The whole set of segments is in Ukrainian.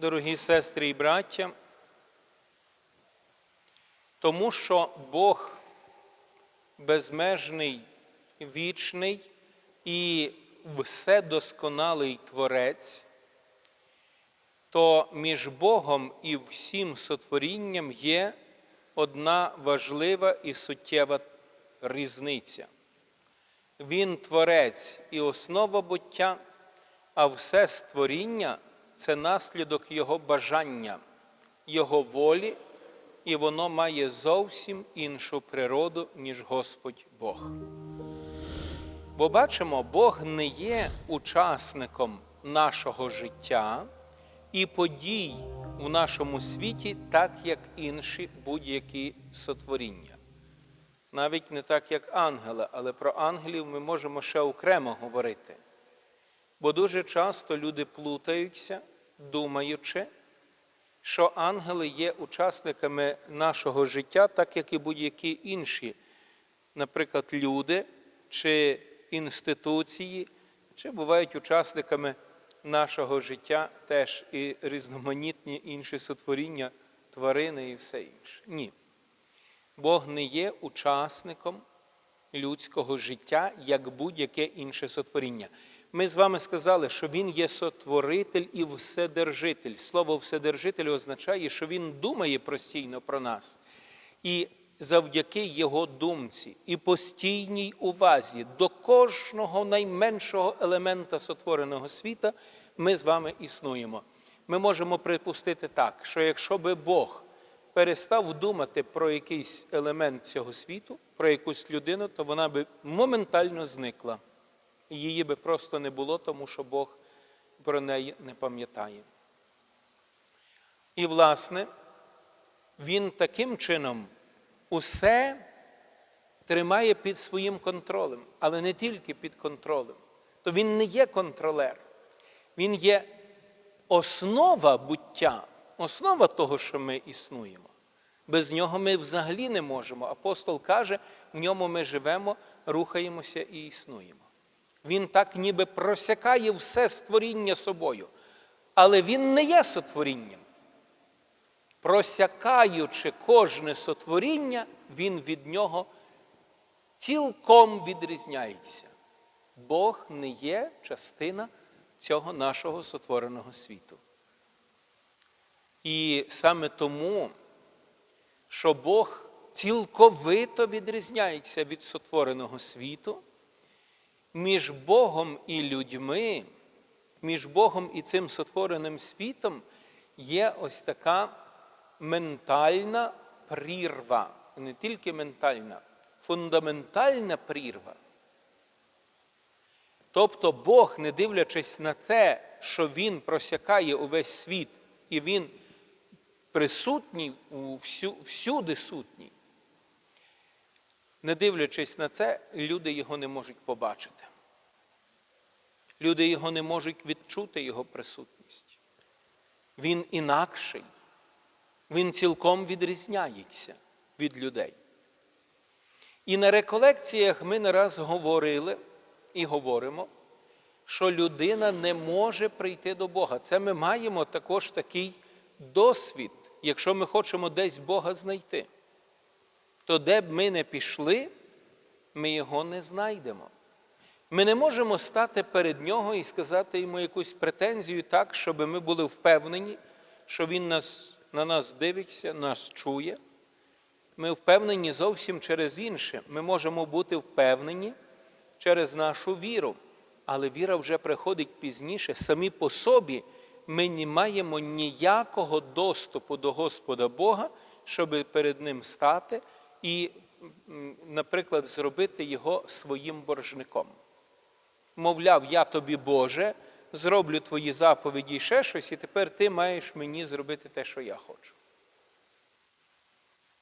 дорогі сестри і браття, тому що Бог безмежний, вічний і вседосконалий Творець, то між Богом і всім сотворінням є одна важлива і суттєва різниця. Він творець і основа буття, а все створіння це наслідок Його бажання, Його волі, і воно має зовсім іншу природу, ніж Господь Бог. Бо бачимо, Бог не є учасником нашого життя і подій в нашому світі, так як інші будь-які сотворіння. Навіть не так, як ангели, але про ангелів ми можемо ще окремо говорити. Бо дуже часто люди плутаються, думаючи, що ангели є учасниками нашого життя, так як і будь-які інші, наприклад, люди чи інституції, чи бувають учасниками нашого життя теж і різноманітні інші сотворіння, тварини і все інше. Ні. Бог не є учасником людського життя, як будь-яке інше сотворіння. Ми з вами сказали, що Він є сотворитель і вседержитель. Слово вседержитель означає, що Він думає постійно про нас. І завдяки Його думці і постійній увазі до кожного найменшого елемента сотвореного світа ми з вами існуємо. Ми можемо припустити так, що якщо би Бог перестав думати про якийсь елемент цього світу, про якусь людину, то вона би моментально зникла. Її би просто не було, тому що Бог про неї не пам'ятає. І, власне, він таким чином усе тримає під своїм контролем, але не тільки під контролем. То він не є контролер, він є основа буття, основа того, що ми існуємо. Без нього ми взагалі не можемо. Апостол каже, в ньому ми живемо, рухаємося і існуємо. Він так ніби просякає все створіння собою, але він не є сотворінням. Просякаючи кожне сотворіння, він від нього цілком відрізняється. Бог не є частина цього нашого сотвореного світу. І саме тому, що Бог цілковито відрізняється від сотвореного світу, між Богом і людьми, між Богом і цим сотвореним світом є ось така ментальна прірва, не тільки ментальна, фундаментальна прірва. Тобто Бог, не дивлячись на те, що Він просякає увесь світ, і Він присутній, всюди сутній, не дивлячись на це, люди його не можуть побачити. Люди його не можуть відчути, його присутність. Він інакший, він цілком відрізняється від людей. І на реколекціях ми не раз говорили і говоримо, що людина не може прийти до Бога. Це ми маємо також такий досвід, якщо ми хочемо десь Бога знайти то де б ми не пішли, ми його не знайдемо. Ми не можемо стати перед нього і сказати йому якусь претензію так, щоб ми були впевнені, що Він нас, на нас дивиться, нас чує. Ми впевнені зовсім через інше. Ми можемо бути впевнені через нашу віру. Але віра вже приходить пізніше. Самі по собі ми не маємо ніякого доступу до Господа Бога, щоб перед Ним стати і, наприклад, зробити його своїм боржником. Мовляв, я тобі, Боже, зроблю твої заповіді і ще щось, і тепер ти маєш мені зробити те, що я хочу.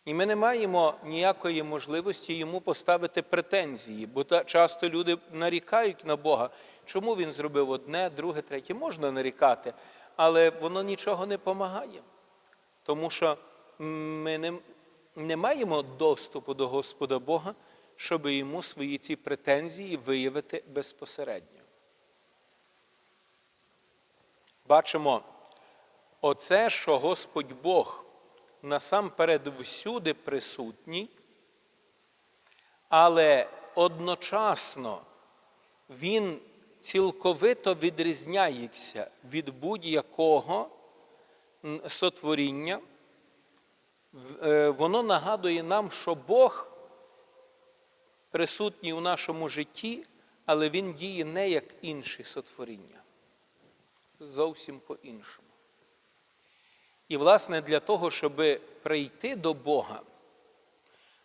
І ми не маємо ніякої можливості йому поставити претензії, бо часто люди нарікають на Бога, чому він зробив одне, друге, третє. Можна нарікати, але воно нічого не допомагає. Тому що ми не, не маємо доступу до Господа Бога, щоб йому свої ці претензії виявити безпосередньо. Бачимо Оце, що Господь Бог насамперед всюди присутній, але одночасно Він цілковито відрізняється від будь-якого сотворіння. Е, Воно нагадує нам, що Бог присутній у нашому житті, але Він діє не як інші сотворіння. Зовсім по-іншому. І, власне, для того, щоб прийти до Бога,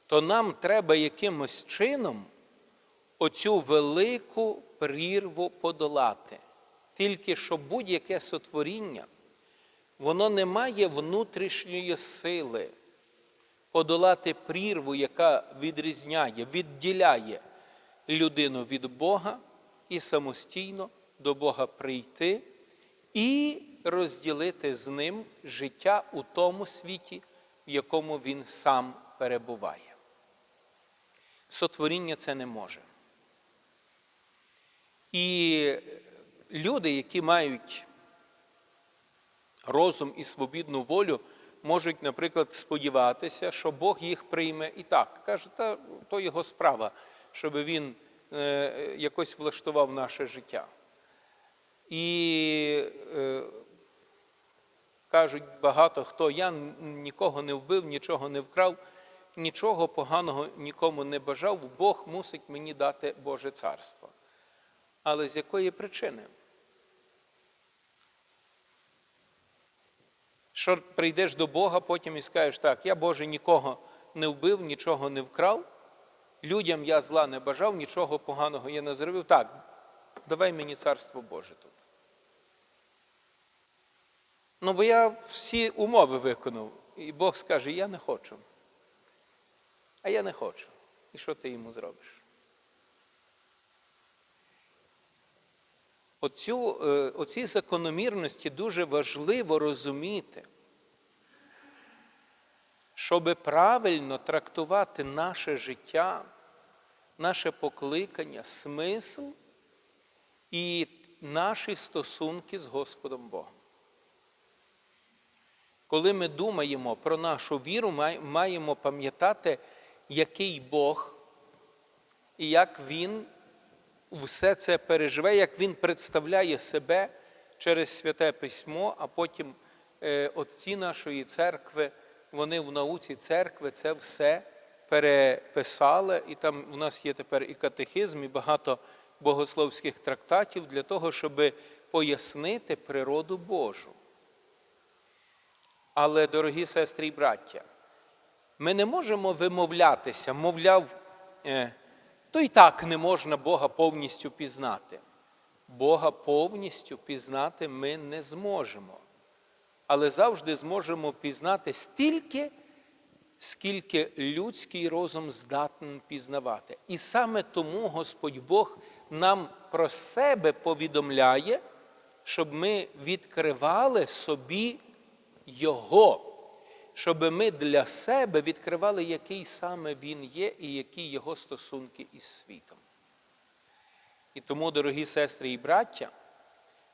то нам треба якимось чином оцю велику прірву подолати. Тільки що будь-яке сотворіння, воно не має внутрішньої сили подолати прірву, яка відрізняє, відділяє людину від Бога і самостійно до Бога прийти і розділити з ним життя у тому світі, в якому він сам перебуває. Сотворіння це не може. І люди, які мають розум і свобідну волю, можуть, наприклад, сподіватися, що Бог їх прийме і так. Каже, та то його справа, щоб він е, якось влаштував наше життя. І е, кажуть багато хто, я нікого не вбив, нічого не вкрав, нічого поганого нікому не бажав, Бог мусить мені дати Боже царство. Але з якої причини? Що прийдеш до Бога, потім і скажеш, так, я Боже нікого не вбив, нічого не вкрав, людям я зла не бажав, нічого поганого я не зробив. Так, давай мені царство Боже тут. Ну, бо я всі умови виконав. І Бог скаже, я не хочу. А я не хочу. І що ти йому зробиш? Оцю, е, оці закономірності дуже важливо розуміти, щоб правильно трактувати наше життя, наше покликання, смисл і наші стосунки з Господом Богом. Коли ми думаємо про нашу віру, маємо пам'ятати, який Бог і як Він все це переживе, як Він представляє себе через святе письмо, а потім е, отці нашої церкви, вони в науці церкви це все переписали, і там у нас є тепер і катехизм, і багато богословських трактатів для того, щоб пояснити природу Божу. Але, дорогі сестри і браття, ми не можемо вимовлятися, мовляв, е, то і так не можна Бога повністю пізнати. Бога повністю пізнати ми не зможемо. Але завжди зможемо пізнати стільки, скільки людський розум здатен пізнавати. І саме тому Господь Бог нам про себе повідомляє, щоб ми відкривали собі Його, щоб ми для себе відкривали, який саме Він є і які його стосунки із світом. І тому, дорогі сестри і браття,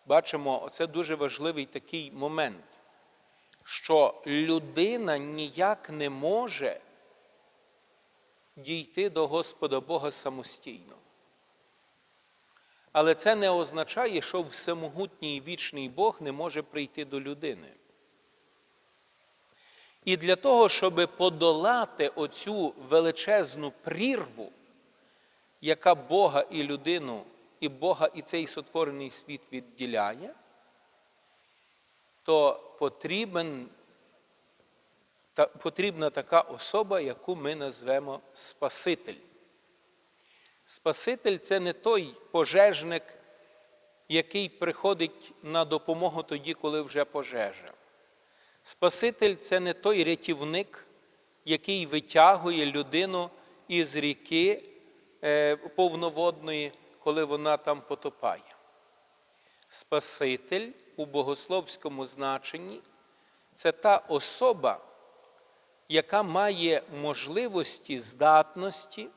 бачимо, оце дуже важливий такий момент, що людина ніяк не може дійти до Господа Бога самостійно. Але це не означає, що всемогутній і вічний Бог не може прийти до людини. І для того, щоб подолати оцю величезну прірву, яка Бога і людину, і Бога і цей сотворений світ відділяє, то потрібен, та, потрібна така особа, яку ми назвемо Спаситель. Спаситель це не той пожежник, який приходить на допомогу тоді, коли вже пожежа. Спаситель це не той рятівник, який витягує людину із ріки е, повноводної, коли вона там потопає. Спаситель у богословському значенні це та особа, яка має можливості, здатності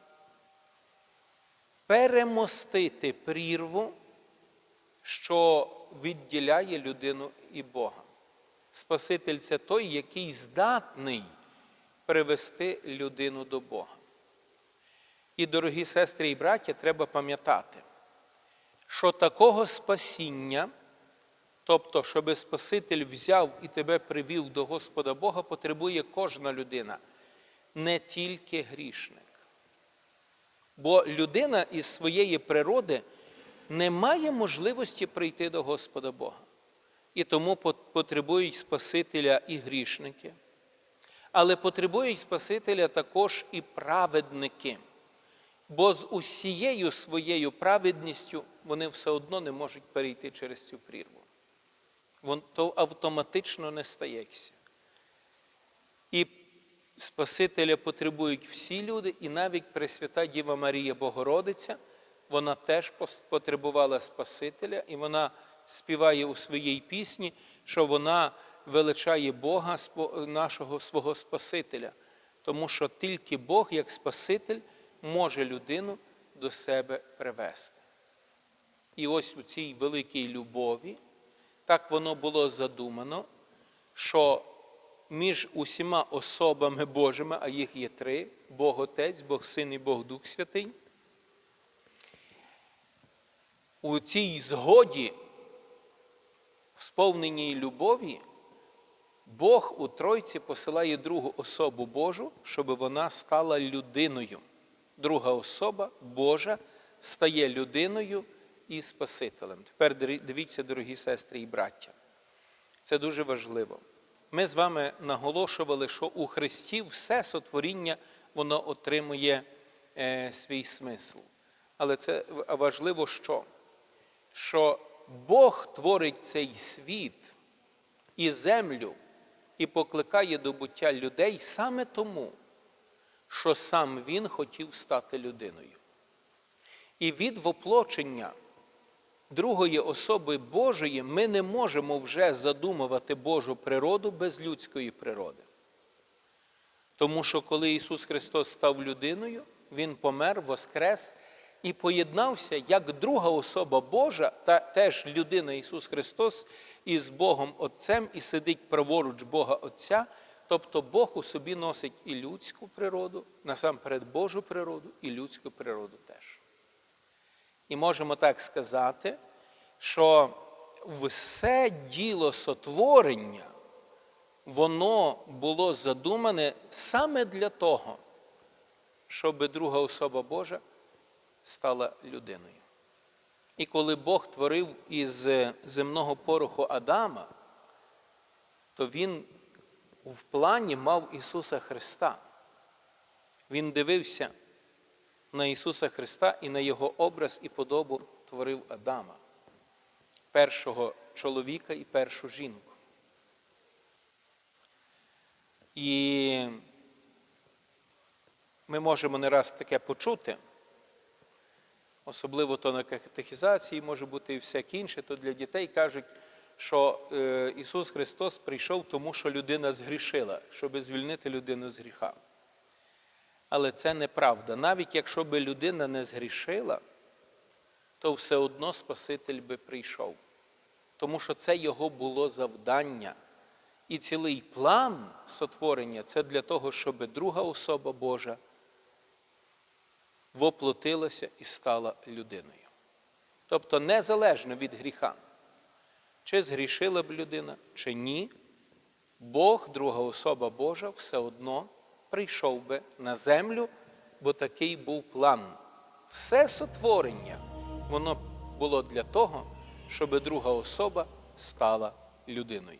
перемостити прірву, що відділяє людину і Бога. Спаситель це той, який здатний привести людину до Бога. І, дорогі сестри і браття, треба пам'ятати, що такого спасіння, тобто, щоб Спаситель взяв і тебе привів до Господа Бога, потребує кожна людина, не тільки грішник. Бо людина із своєї природи не має можливості прийти до Господа Бога. І тому потребують Спасителя і грішники. Але потребують Спасителя також і праведники. Бо з усією своєю праведністю вони все одно не можуть перейти через цю прірву. Вон то автоматично не стається. І Спасителя потребують всі люди, і навіть Пресвята Діва Марія Богородиця, вона теж потребувала Спасителя, і вона співає у своїй пісні, що вона величає Бога нашого свого Спасителя, тому що тільки Бог, як Спаситель, може людину до себе привести. І ось у цій великій любові так воно було задумано, що між усіма особами Божими, а їх є три: Бог Отець, Бог Син і Бог Дух Святий. У цій згоді, в сповненій любові, Бог у Тройці посилає другу особу Божу, щоб вона стала людиною. Друга особа Божа стає людиною і Спасителем. Тепер дивіться, дорогі сестри і браття. Це дуже важливо. Ми з вами наголошували, що у Христі все сотворіння воно отримує е, свій смисл. Але це важливо що? Що Бог творить цей світ і землю і покликає до буття людей саме тому, що сам Він хотів стати людиною. І від воплочення другої особи Божої ми не можемо вже задумувати Божу природу без людської природи. Тому що коли Ісус Христос став людиною, Він помер, воскрес і поєднався як друга особа Божа, та теж людина Ісус Христос із Богом Отцем і сидить праворуч Бога Отця. Тобто Бог у собі носить і людську природу, насамперед Божу природу, і людську природу теж. І можемо так сказати, що все діло сотворення, воно було задумане саме для того, щоб друга особа Божа стала людиною. І коли Бог творив із земного пороху Адама, то Він в плані мав Ісуса Христа. Він дивився на Ісуса Христа і на Його образ і подобу творив Адама, першого чоловіка і першу жінку. І ми можемо не раз таке почути, особливо то на катехізації може бути і всяке інше, то для дітей кажуть, що е, Ісус Христос прийшов тому, що людина згрішила, щоб звільнити людину з гріха. Але це неправда. Навіть якщо би людина не згрішила, то все одно Спаситель би прийшов. Тому що це його було завдання. І цілий план сотворення це для того, щоб друга особа Божа воплотилася і стала людиною. Тобто незалежно від гріха, чи згрішила б людина, чи ні, Бог, друга особа Божа, все одно прийшов би на землю, бо такий був план. Все сотворення, воно було для того, щоб друга особа стала людиною.